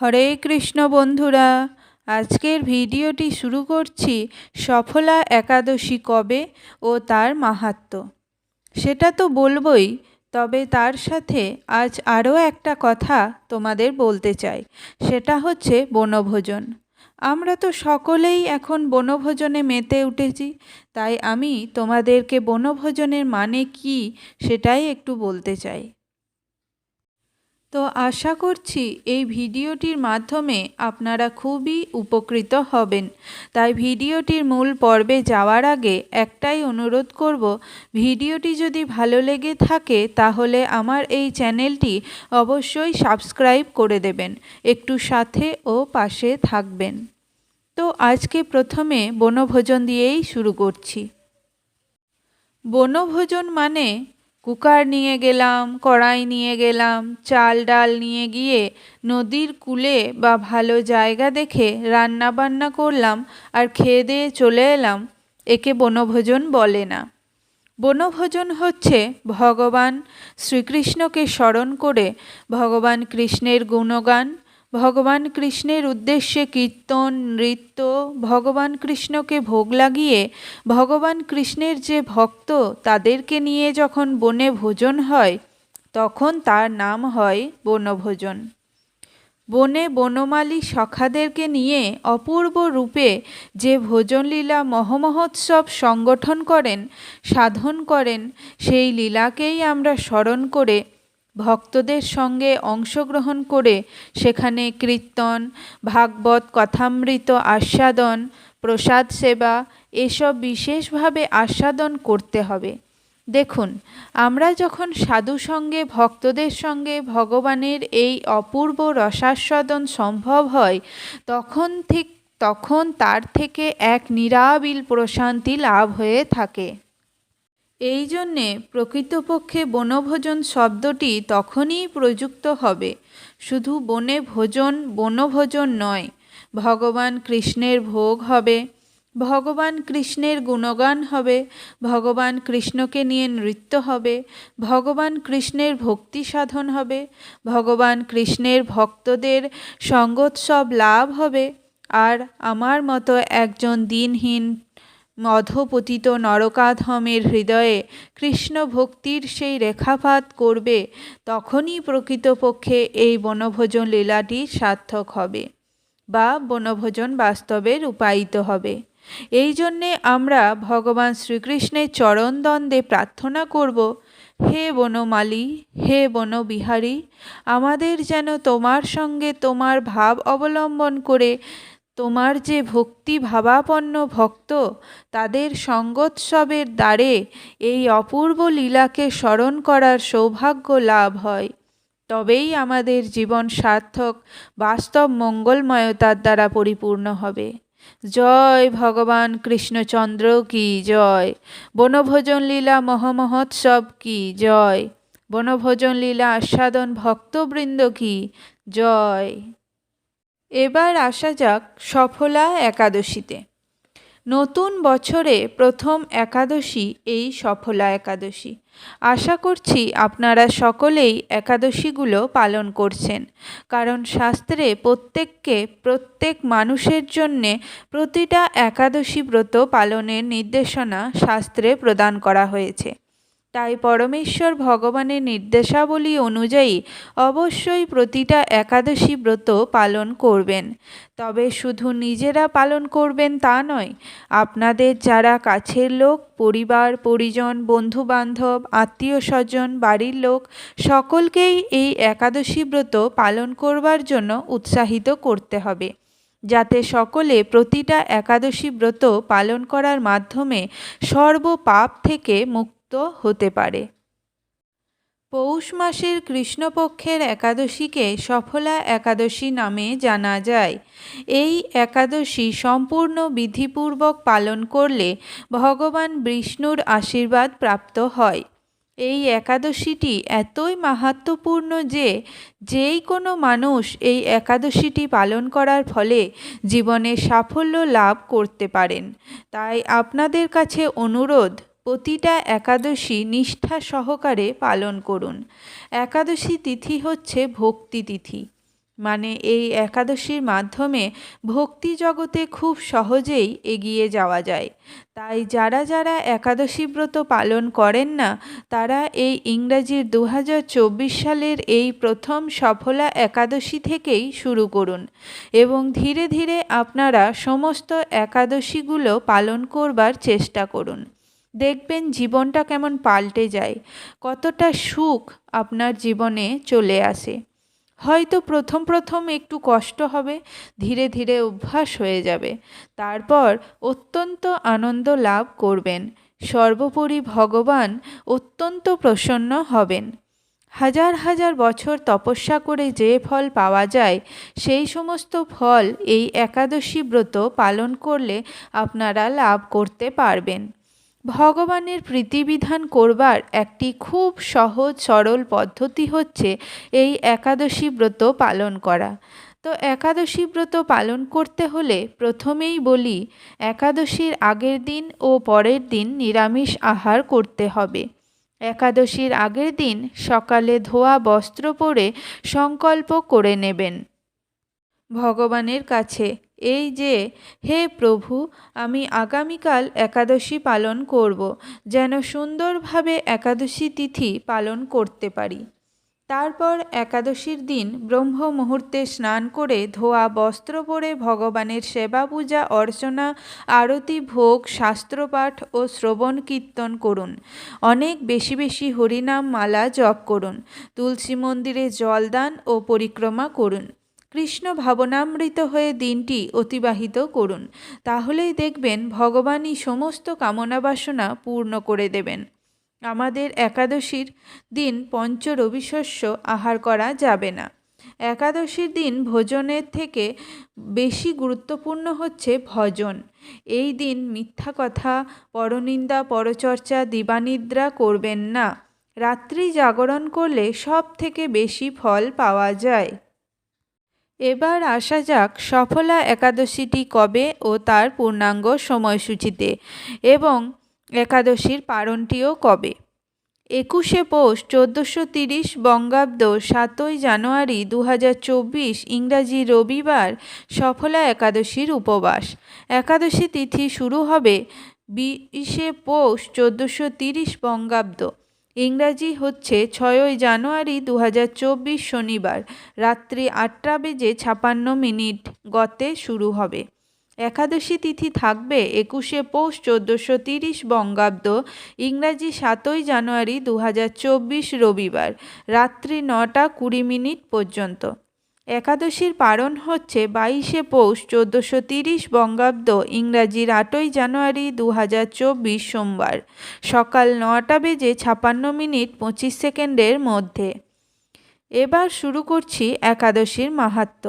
হরে কৃষ্ণ বন্ধুরা, আজকের ভিডিওটি শুরু করছি সফলা একাদশী কবে ও তার মাহাত্ম। সেটা তো বলবই, তবে তার সাথে আজ আরও একটা কথা তোমাদের বলতে চাই, সেটা হচ্ছে বনভোজন। আমরা তো সকলেই এখন বনভোজনে মেতে উঠেছি, তাই আমি তোমাদেরকে বনভোজনের মানে কি সেটাই একটু বলতে চাই। তো আশা করছি এই ভিডিওটির মাধ্যমে আপনারা খুবই উপকৃত হবেন। তাই ভিডিওটির মূল পর্বে যাওয়ার আগে একটাই অনুরোধ করব, ভিডিওটি যদি ভালো লেগে থাকে তাহলে আমার এই চ্যানেলটি অবশ্যই সাবস্ক্রাইব করে দেবেন, একটু সাথে ও পাশে থাকবেন। তো আজকে প্রথমে বনভোজন দিয়েই শুরু করছি। বনভোজন মানে কুকার নিয়ে গেলাম, কড়াই নিয়ে গেলাম, চাল ডাল নিয়ে গিয়ে নদীর কূলে বা ভালো জায়গা দেখে রান্না বান্না করলাম আর খেয়ে দিয়ে চলে এলাম। একে বনভোজন বলে না। বনভোজন হচ্ছে ভগবান শ্রীকৃষ্ণকে স্মরণ করে ভগবান কৃষ্ণের গুণগান ভগবান কৃষ্ণের উদ্দেশ্যে কীর্তন, নৃত্য, ভগবান কৃষ্ণকে ভোগ লাগিয়ে, ভগবান কৃষ্ণের যে ভক্ত তাদেরকে নিয়ে যখন বনে ভোজন হয়, তখন তার নাম হয় বনভোজন। বনে বনমালী সখাদেরকে নিয়ে অপূর্ব রূপে যে ভোজনলীলা মহমহোৎসব সংগঠন করেন, সাধন করেন, সেই লীলাকেই আমরা স্মরণ করে ভক্তদের সঙ্গে অংশগ্রহণ করে সেখানে কীর্তন, ভাগবত, কথামৃত, আস্বাদন, প্রসাদ সেবা এসব বিশেষভাবে আস্বাদন করতে হবে। দেখুন, আমরা যখন সাধু সঙ্গে, ভক্তদের সঙ্গে ভগবানের এই অপূর্ব রসাস্বাদন সম্ভব হয়, তখন ঠিক, তখন তার থেকে এক নিরাবিল প্রশান্তি লাভ হয়ে থাকে। এই জন্যে প্রকৃতপক্ষে বনভোজন শব্দটি তখনই প্রযুক্ত হবে, শুধু বনে ভোজন বনভোজন নয়, ভগবান কৃষ্ণের ভোগ হবে, ভগবান কৃষ্ণের গুণগান হবে, ভগবান কৃষ্ণকে নিয়ে নৃত্য হবে, ভগবান কৃষ্ণের ভক্তি সাধন হবে, ভগবান কৃষ্ণের ভক্তদের সঙ্গোৎসব লাভ হবে, আর আমার মতো একজন দিনহীন মধপতিত নরকাধমের হৃদয়ে কৃষ্ণ ভক্তির সেই রেখাপাত করবে, তখনই প্রকৃতপক্ষে এই বনভোজন লীলাটি সার্থক হবে বা বনভোজন বাস্তবে রূপায়িত হবে। এই জন্যে আমরা ভগবান শ্রীকৃষ্ণের চরণদ্বন্দ্বে প্রার্থনা করব, হে বনমালী, হে বনবিহারী, আমাদের যেন তোমার সঙ্গে তোমার ভাব অবলম্বন করে তোমার যে ভক্তি ভাবাপন্ন ভক্ত, তাদের সঙ্গোৎসবের দ্বারে এই অপূর্ব লীলাকে স্মরণ করার সৌভাগ্য লাভ হয়। তবেই আমাদের জীবন সার্থক, বাস্তব মঙ্গলময়তার দ্বারা পরিপূর্ণ হবে। জয় ভগবান কৃষ্ণচন্দ্র কি জয়? বনভোজন লীলা মহামহোৎসব কি জয়? বনভোজন লীলা আস্বাদন ভক্তবৃন্দ কি জয়? এবার আসা যাক সফলা একাদশীতে। নতুন বছরে প্রথম একাদশী এই সফলা একাদশী। আশা করছি আপনারা সকলেই একাদশীগুলো পালন করছেন, কারণ শাস্ত্রে প্রত্যেককে, প্রত্যেক মানুষের জন্যে প্রতিটা একাদশী ব্রত পালনের নির্দেশনা শাস্ত্রে প্রদান করা হয়েছে। তাই পরমেশ্বর ভগবানের নির্দেশাবলী অনুযায়ী অবশ্যই প্রতিটা একাদশী ব্রত পালন করবেন। তবে শুধু নিজেরা পালন করবেন তা নয়, আপনাদের যারা কাছের লোক, পরিবার, পরিজন, বন্ধুবান্ধব আত্মীয় স্বজন বাড়ির লোক, সকলকেই এই একাদশী ব্রত পালন করবার জন্য উৎসাহিত করতে হবে। যাতে সকলে প্রতিটা একাদশী ব্রত পালন করার মাধ্যমে সর্বপাপ থেকে মুক্ত হতে পারে। পৌষ মাসের কৃষ্ণপক্ষের একাদশীকে সফলা একাদশী নামে জানা যায়। এই একাদশী সম্পূর্ণ বিধিপূর্বক পালন করলে ভগবান বিষ্ণুর আশীর্বাদ প্রাপ্ত হয়। এই একাদশীটি এতই মাহাত্মপূর্ণ যে যেই কোনো মানুষ এই একাদশীটি পালন করার ফলে জীবনে সাফল্য লাভ করতে পারেন। তাই আপনাদের কাছে অনুরোধ প্রতিটা একাদশী নিষ্ঠা সহকারে পালন করুন। একাদশী তিথি হচ্ছে ভক্তি তিথি। মানে এই একাদশীর মাধ্যমে ভক্তি জগতে খুব সহজেই এগিয়ে যাওয়া যায়। তাই যারা যারা একাদশী ব্রত পালন করেন না, তারা এই ইংরাজির দু হাজার চব্বিশ সালের এই প্রথম সফলা একাদশী থেকেই শুরু করুন এবং ধীরে ধীরে আপনারা সমস্ত একাদশীগুলো পালন করবার চেষ্টা করুন। দেখবেন জীবনটা কেমন পাল্টে যায়, কতটা সুখ আপনার জীবনে চলে আসে। হয়তো প্রথম প্রথম একটু কষ্ট হবে, ধীরে ধীরে অভ্যাস হয়ে যাবে। তারপর অত্যন্ত আনন্দ লাভ করবেন। সর্বোপরি ভগবান অত্যন্ত প্রসন্ন হবেন। হাজার হাজার বছর তপস্যা করে যে ফল পাওয়া যায়, সেই সমস্ত ফল এই একাদশী ব্রত পালন করলে আপনারা লাভ করতে পারবেন। ভগবানের প্রীতিবিধান করবার একটি খুব সহজ, সরল পদ্ধতি হচ্ছে এই একাদশী ব্রত পালন করা। তো একাদশী ব্রত পালন করতে হলে প্রথমেই বলি, একাদশীর আগের দিন ও পরের দিন নিরামিষ আহার করতে হবে। একাদশীর আগের দিন সকালে ধোয়া বস্ত্র পরে সংকল্প করে নেবেন। ভগবানের কাছে এই যে, হে প্রভু, আমি আগামীকাল একাদশী পালন করব, যেন সুন্দরভাবে একাদশী তিথি পালন করতে পারি। তারপর একাদশীর দিন ব্রহ্ম মুহূর্তে স্নান করে ধোয়া, বস্ত্র পরে ভগবানের সেবা পূজা অর্চনা, আরতি, ভোগ, শাস্ত্রপাঠ ও শ্রবণ কীর্তন করুন। অনেক বেশি বেশি হরিনাম মালা জপ করুন। তুলসী মন্দিরে জলদান ও পরিক্রমা করুন। কৃষ্ণ ভাবনামৃত হয়ে দিনটি অতিবাহিত করুন। তাহলেই দেখবেন ভগবানই সমস্ত কামনা বাসনা পূর্ণ করে দেবেন। আমাদের একাদশীর দিন পঞ্চ রবিশস্য আহার করা যাবে না। একাদশীর দিন ভোজনের থেকে বেশি গুরুত্বপূর্ণ হচ্ছে ভজন। এই দিন মিথ্যা কথা, পরনিন্দা, পরচর্চা, দিবানিদ্রা করবেন না। রাত্রি জাগরণ করলে সব থেকে বেশি ফল পাওয়া যায়। এবার আসা যাক সফলা একাদশীটি কবে ও তার পূর্ণাঙ্গ সময়সূচিতে এবং একাদশীর পারণটিও কবে। একুশে পৌষ চোদ্দোশো তিরিশ বঙ্গাব্দ সাতই জানুয়ারি দু ইংরাজি রবিবার সফলা একাদশীর উপবাস। একাদশী তিথি শুরু হবে বিশে পৌষ চোদ্দোশো তিরিশ বঙ্গাব্দ। ইংরাজি হচ্ছে ছয়ই জানুয়ারি দু হাজার চব্বিশ শনিবার, রাত্রি আটটা বেজে ছাপান্ন মিনিট গতে শুরু হবে। একাদশী তিথি থাকবে একুশে পৌষ চোদ্দোশো তিরিশ বঙ্গাব্দ, ইংরাজি সাতই জানুয়ারি দু হাজার চব্বিশ রবিবার, রাত্রি নটা কুড়ি মিনিট পর্যন্ত। একাদশীর পারণ হচ্ছে বাইশে পৌষ চোদ্দোশো তিরিশ বঙ্গাব্দ ইংরাজির আটই জানুয়ারি দু হাজার চব্বিশ সোমবার, সকাল নটা বেজে ছাপান্ন মিনিট পঁচিশ সেকেন্ডের মধ্যে। এবার শুরু করছি একাদশীর মাহাত্ম।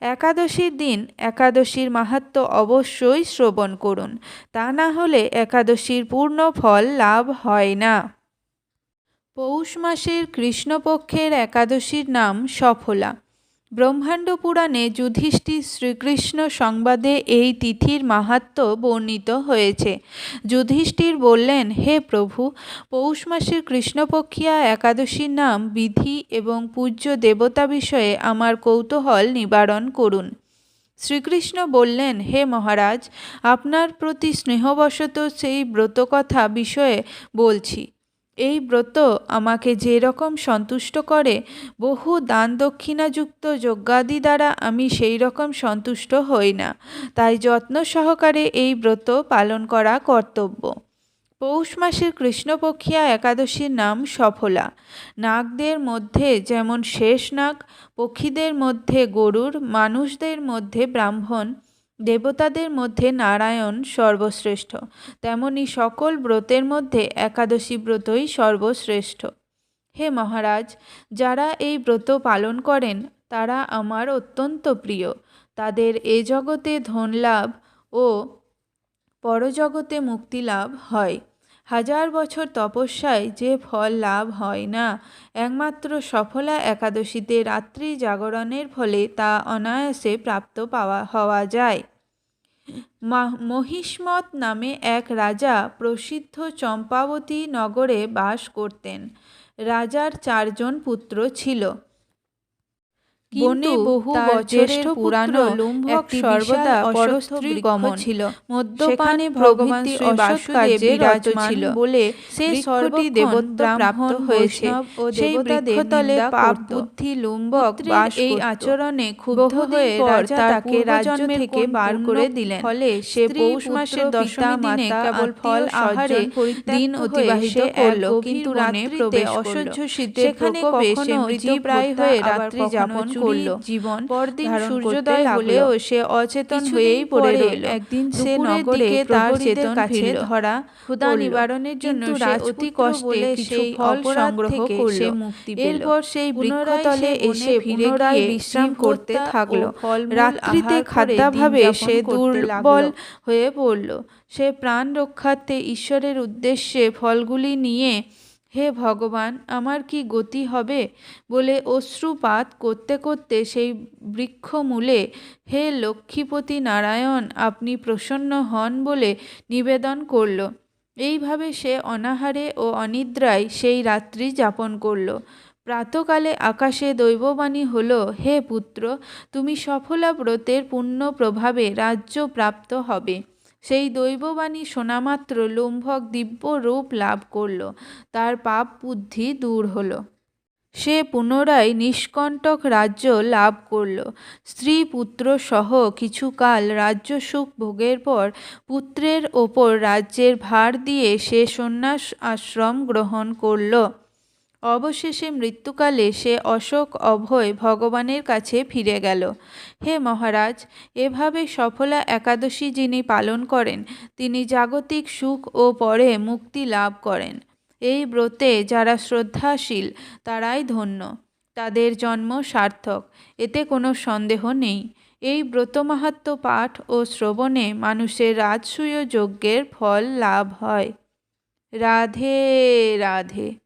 একাদশীর দিন একাদশীর মাহাত্ম অবশ্যই শ্রবণ করুন, তা না হলে একাদশীর পূর্ণ ফল লাভ হয় না। পৌষ মাসের কৃষ্ণপক্ষের একাদশীর নাম সফলা। ব্রহ্মাণ্ড পুরাণে যুধিষ্ঠির শ্রীকৃষ্ণ সংবাদে এই তিথির মাহাত্ম বর্ণিত হয়েছে। যুধিষ্ঠির বললেন, হে প্রভু, পৌষ মাসের কৃষ্ণপক্ষিয়া একাদশীর নাম বিধি এবং পূজ্য দেবতা বিষয়ে আমার কৌতূহল নিবারণ করুন। শ্রীকৃষ্ণ বললেন, হে মহারাজ, আপনার প্রতি স্নেহবশত সেই ব্রতকথা বিষয়ে বলছি। এই ব্রত আমাকে যে রকম সন্তুষ্ট করে, বহু দান দক্ষিণাযুক্ত যজ্ঞাদি দ্বারা আমি সেই রকম সন্তুষ্ট হই না। তাই যত্ন সহকারে এই ব্রত পালন করা কর্তব্য। পৌষ মাসের কৃষ্ণপক্ষিয়া একাদশীর নাম সফলা। নাগদের মধ্যে যেমন শেষ নাগ, পক্ষীদের মধ্যে গরুর, মানুষদের মধ্যে ব্রাহ্মণ দেবতাদের মধ্যে নারায়ণ সর্বশ্রেষ্ঠ, তেমনি সকল ব্রতের মধ্যে একাদশী ব্রতই সর্বশ্রেষ্ঠ। হে মহারাজ, যারা এই ব্রত পালন করেন, তারা আমার অত্যন্ত প্রিয়। তাদের এ জগতে ধনলাভ ও পরজগতে মুক্তিলাভ হয়। হাজার বছর তপস্যায় যে ফল লাভ হয় না, একমাত্র সফলা একাদশীতে রাত্রি জাগরণের ফলে তা অনায়াসে প্রাপ্ত পাওয়া, হওয়া যায়। মহিষ্মত নামে এক রাজা প্রসিদ্ধ চম্পাবতী নগরে বাস করতেন। রাজার চারজন পুত্র ছিল। বনে বহু বছরের পুরানো লুম্ভক সর্বদা পরস্ত্রী গমন। ছিল। মদ্যপানে ভগবান শ্রী বাসুদেব ছিল বলে সে সর্বটি দেবত্ব প্রাপ্ত হয়েছে। সেই বৃক্ষতলে পাপ বুদ্ধি লুম্বক এই আচরণে ক্ষুব্ধ হয়ে রাজা তাকে রাজ্য থেকে বার করে দিলেন। ফলে সে পৌষ মাসের দশমী দিনে কেবল ফল আহারে দিন অতিবাহিত করল কিন্তু রাত্রিতে অসহ্য শীতের প্রকোপে সে মৃতপ্রায় হয়ে রাত্রি যাপন করল জীবন পরদিন সূর্যোদয় হলেও সে অচেতন হয়েই পড়ে রইল। একদিন সে নগরে তার চেতন কাছে ধরা ক্ষুধা নিবারণের জন্য সে অতি কষ্টে সেই ফল সংগ্রহ করল। মুক্তি এরপর সেই বৃক্ষতলে এসে ফিরে গিয়ে বিশ্রাম করতে থাকল। রাত্রিতে খাদ্যাভাবে সে দুর্বল হয়ে পড়ল। সে প্রাণ রক্ষার্থে ঈশ্বরের উদ্দেশ্যে ফলগুলি নিয়ে হে ভগবান, আমার কি গতি হবে? বলে অশ্রুপাত করতে করতে সেই বৃক্ষমূলে, হে লক্ষ্মীপতি নারায়ণ, আপনি প্রসন্ন হন বলে নিবেদন করল। এইভাবে সে অনাহারে ও অনিদ্রায় সেই রাত্রি যাপন করল। প্রাতকালে আকাশে দৈববাণী হল, হে পুত্র, তুমি সফলা ব্রতের পুণ্য প্রভাবে রাজ্য প্রাপ্ত হবে। সেই দৈববাণী শোনামাত্র লুম্ভক দিব্য রূপ লাভ করল। তার পাপ বুদ্ধি দূর হলো। সে পুনরায় নিষ্কণ্টক রাজ্য লাভ করল। স্ত্রী পুত্র সহ কিছুকাল রাজ্য সুখ ভোগের পর পুত্রের ওপর রাজ্যের ভার দিয়ে সে সন্ন্যাস আশ্রম গ্রহণ করল। অবশেষে মৃত্যুকালে সে অশোক অভয় ভগবানের কাছে ফিরে গেল। হে মহারাজ, এভাবে সফলা একাদশী যিনি পালন করেন, তিনি জাগতিক সুখ ও পরে মুক্তি লাভ করেন। এই ব্রতে যারা শ্রদ্ধাশীল, তারাই ধন্য। তাদের জন্ম সার্থক, এতে কোনো সন্দেহ নেই। এই ব্রত মাহাত্ম পাঠ ও শ্রবণে মানুষের রাজসূয় যজ্ঞের ফল লাভ হয়। রাধে রাধে।